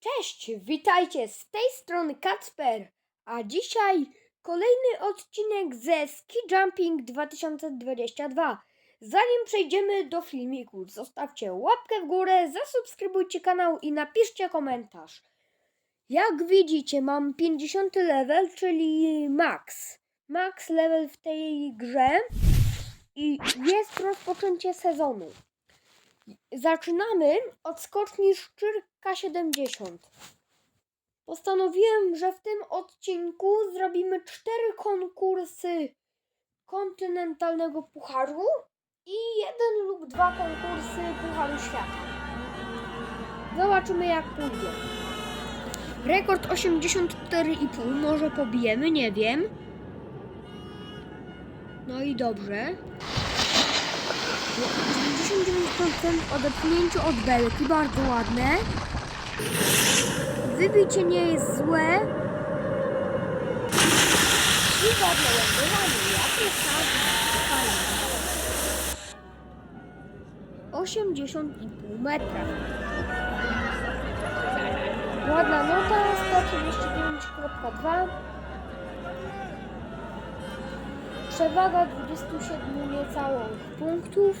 Cześć, witajcie z tej strony Kacper, a dzisiaj kolejny odcinek ze Ski Jumping 2022. Zanim przejdziemy do filmiku, zostawcie łapkę w górę, zasubskrybujcie kanał i napiszcie komentarz. Jak widzicie, mam 50 level, czyli max. Max level w tej grze i jest rozpoczęcie sezonu. Zaczynamy od skoczni Szczyrka 70. Postanowiłem, że w tym odcinku zrobimy cztery konkursy kontynentalnego pucharu i jeden lub dwa konkursy pucharu świata. Zobaczymy jak pójdzie. Rekord 84,5 może pobijemy, nie wiem. No i dobrze. 99% odepchnięciu od belki, bardzo ładne. Wybicie nie jest złe. I ładne lądowanie, jak jest fajnie. 80,5 metra. Ładna nota, 139,2. Przewaga 27 niecałych punktów.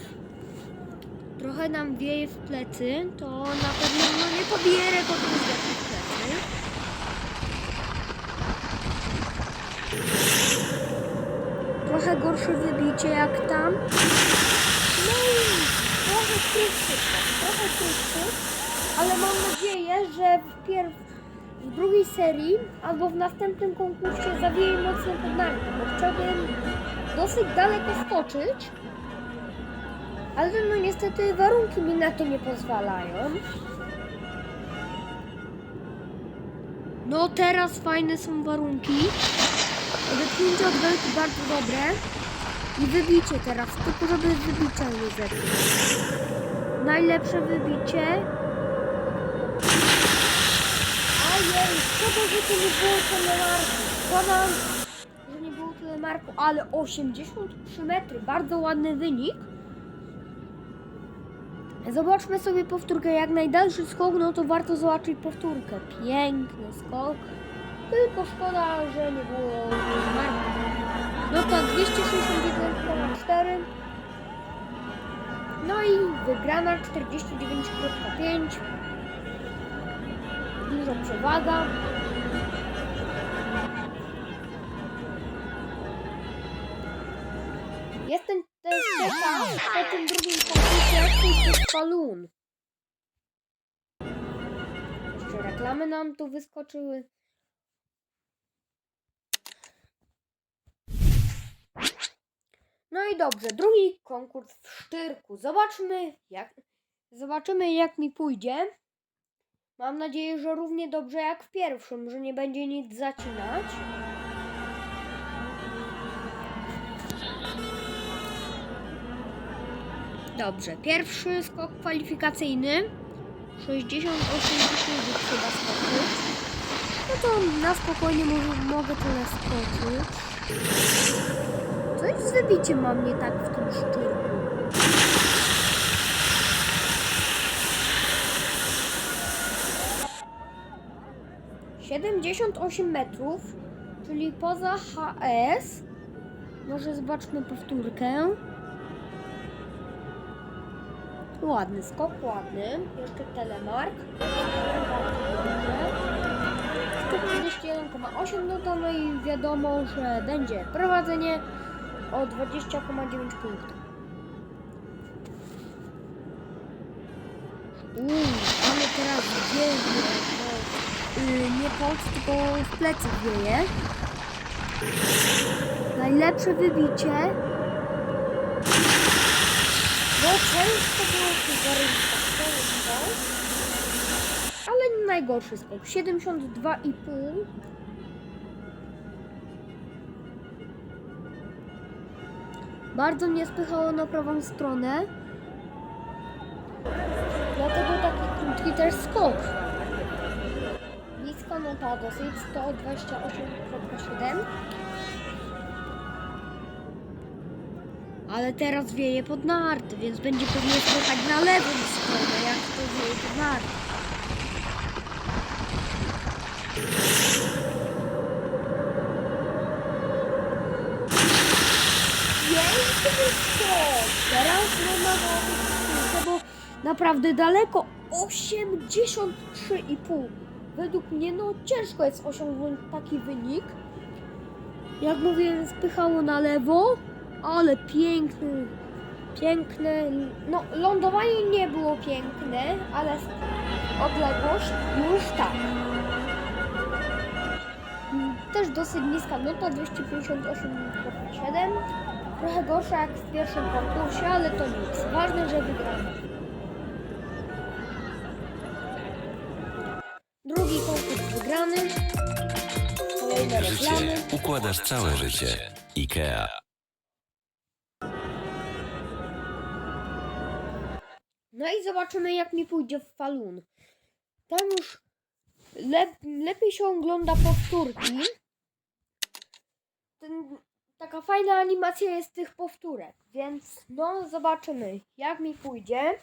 Trochę nam wieje w plecy, to na pewno no, nie pobije rekordu wiatru w plecy. Trochę gorsze wybicie jak tam. No i trochę krótszy, trochę krótszy, ale mam nadzieję, że w, pier... w drugiej serii albo w następnym konkursie zawieje mocno pod nami, bo chciałbym dosyć daleko skoczyć. Ale no niestety warunki mi na to nie pozwalają. No teraz fajne są warunki. Odepchnięcie od belki bardzo dobre. I wybicie teraz, tylko żeby wybicia nie zepsuć. Najlepsze wybicie. Ojej, szkoda, że to nie było telemarku. Szkoda, że nie było telemarku, ale 83 metry, bardzo ładny wynik. Zobaczmy sobie powtórkę. Jak najdalszy skok, no to warto zobaczyć powtórkę. Piękny skok. Tylko szkoda, że nie było marki. No to 261,4. No i wygrana 49,5. Duża przewaga. Jeszcze reklamy nam tu wyskoczyły. No i dobrze, drugi konkurs w Szczyrku. Zobaczmy jak, zobaczymy jak mi pójdzie. Mam nadzieję, że równie dobrze jak w pierwszym, że nie będzie nic zacinać. Dobrze, pierwszy skok kwalifikacyjny. 68 sekund trzeba skoczyć. No to na spokojnie może, mogę tyle skoczyć. Coś z wybiciem mam nie tak w tym szczyrku. Siedemdziesiąt osiem metrów, czyli poza HS. Może zobaczmy powtórkę. Ładny skok, ładny. Jeszcze telemark. 141,8 no to no i wiadomo, że będzie prowadzenie o 20,9 punktów. Uuu, ale teraz wieje, bo yy, nie pod, tylko w plecy wieje. Najlepsze wybicie no często było tych warunkach, ale najgorszy skok. 72,5. Bardzo mnie spychało na prawą stronę. Dlatego taki krótki też skok. Niska nota dosyć 128,7. Ale teraz wieje pod narty, więc będzie pewnie słychać tak na lewą stronę, jak to wieje pod narty. Teraz można było było naprawdę daleko 83,5 według mnie no ciężko jest osiągnąć taki wynik. Jak mówię spychało na lewo ale piękny, piękne. No, lądowanie nie było piękne, ale odległość już tak. Też dosyć niska nota, 258,7. Trochę gorsza jak w pierwszym konkursie, ale to nic. Ważne, że wygramy. Drugi konkurs wygrany. Kolejne reklamy. Życie układasz całe życie. IKEA. No i zobaczymy, jak mi pójdzie w falun. Tam już lep, lepiej się ogląda powtórki. Ten, taka fajna animacja jest tych powtórek, więc no zobaczymy, jak mi pójdzie.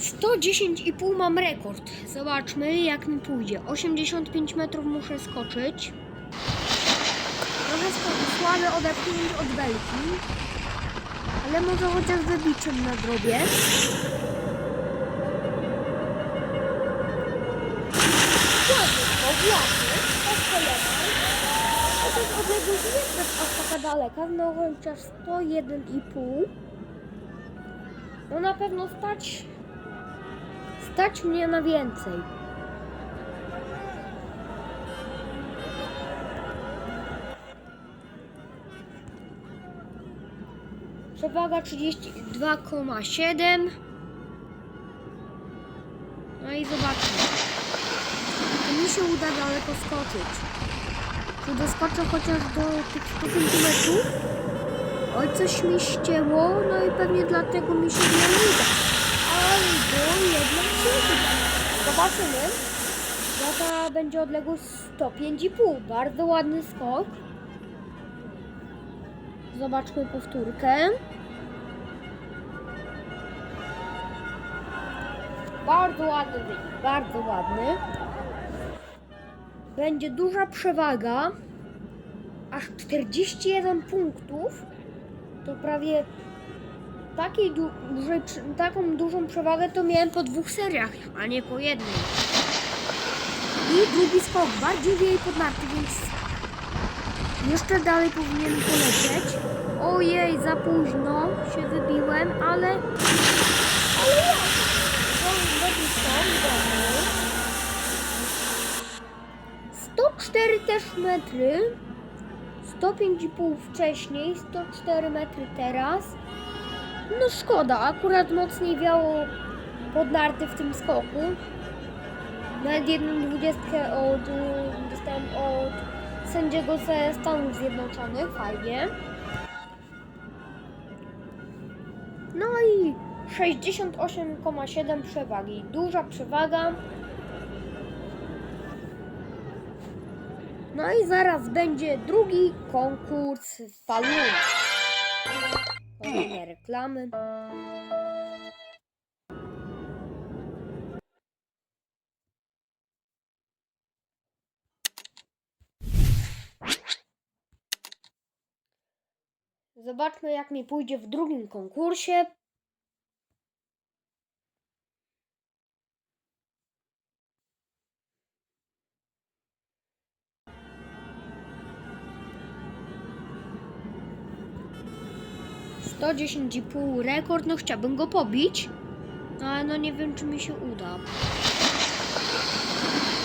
Sto dziesięć i pół mam rekord. Zobaczmy jak mi pójdzie. 85 metrów muszę skoczyć. Trochę słabe odepchnięcie od belki. Ale może chociaż wybiczem na drobie. To kolana. Chociaż odległość nie jest aż taka daleka, no chociaż 101,5. No na pewno stać Stać mnie na więcej. Przewaga 32,7. No i zobaczmy. Czy mi się uda daleko skoczyć? Czy doskoczę chociaż do tych 100 cm? Oj, coś mi ścięło, no i pewnie dlatego mi się nie uda. Albo jednak. Zobaczymy. Jaka będzie odległość 105,5. Bardzo ładny skok. Zobaczmy powtórkę. Bardzo ładny wynik, bardzo ładny. Będzie duża przewaga. Aż 41 punktów. To prawie takiej du- przy- taką dużą przewagę to miałem po dwóch seriach, a nie po jednej. I drugi skok, bardziej wieje pod narty, więc jeszcze dalej powinienem polecieć. Ojej, za późno się wybiłem, ale... Ale dobry. 104 też metry. 105,5 wcześniej, 104 metry teraz. No szkoda, akurat mocniej wiało pod narty w tym skoku. Nawet jedną dwudziestkę od, dostałem od sędziego ze Stanów Zjednoczonych, fajnie. No i 68,7 przewagi. Duża przewaga. No i zaraz będzie drugi konkurs falun. Reklamy. Zobaczmy, jak mi pójdzie w drugim konkursie. I pół rekord, no chciałbym go pobić, no ale no nie wiem, czy mi się uda.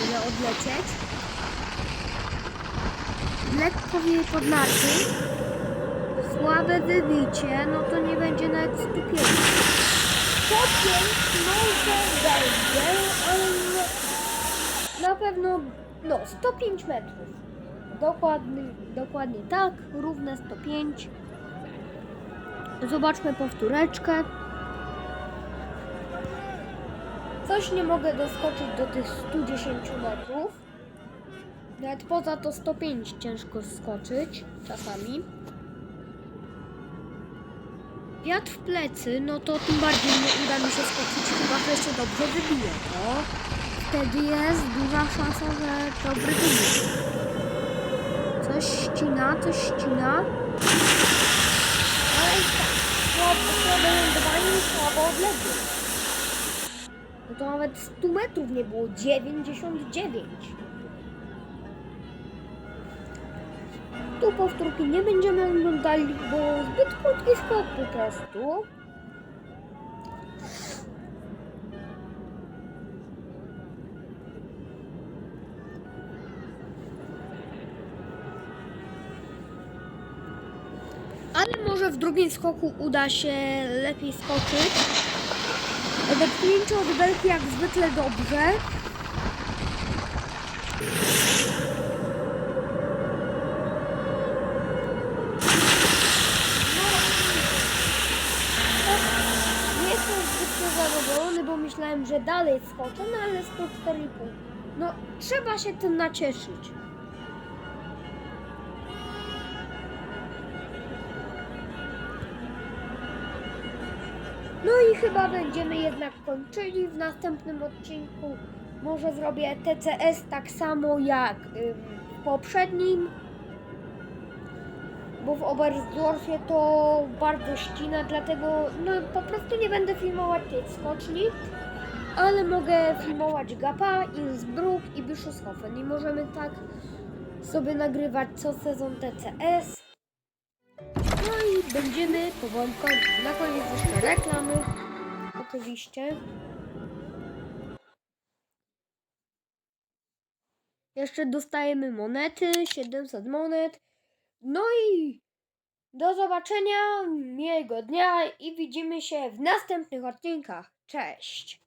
Ile odlecieć? Lekko wieje pod narty. Słabe wybicie, no to nie będzie nawet 105. 105 może będzie, ale na pewno no 105 metrów. Dokładnie, dokładnie tak, równe 105. Zobaczmy powtóreczkę. Coś nie mogę doskoczyć do tych 110 metrów. Nawet poza to 105 ciężko skoczyć czasami. Wiatr w plecy, no to tym bardziej nie uda mi się skoczyć, chyba że się dobrze wybije. To wtedy jest duża szansa, że dobry wynik. Coś ścina, coś ścina. Tak, słabo, odległość. No to nawet 100 metrów nie było, 99. Tu powtórki nie będziemy oglądali, bo zbyt krótki skok po prostu. Może w drugim skoku uda się lepiej skoczyć. Odepchnięcie od belki jak zwykle dobrze. Bo myślałem, że dalej skoczę, no ale 104,5. No, trzeba się tym nacieszyć. No i chyba będziemy jednak kończyli w następnym odcinku. Może zrobię TCS tak samo jak w poprzednim. Bo w Oberstdorfie to bardzo ścina, dlatego no, po prostu nie będę filmować tej skoczni. Ale mogę filmować Gapa, Innsbruck i Bischofshofen. I możemy tak sobie nagrywać co sezon TCS. No i będziemy powoli kończyć. Na koniec jeszcze reklamy. Oczywiście. Jeszcze dostajemy monety, 700 monet. No i do zobaczenia, miłego dnia i widzimy się w następnych odcinkach. Cześć!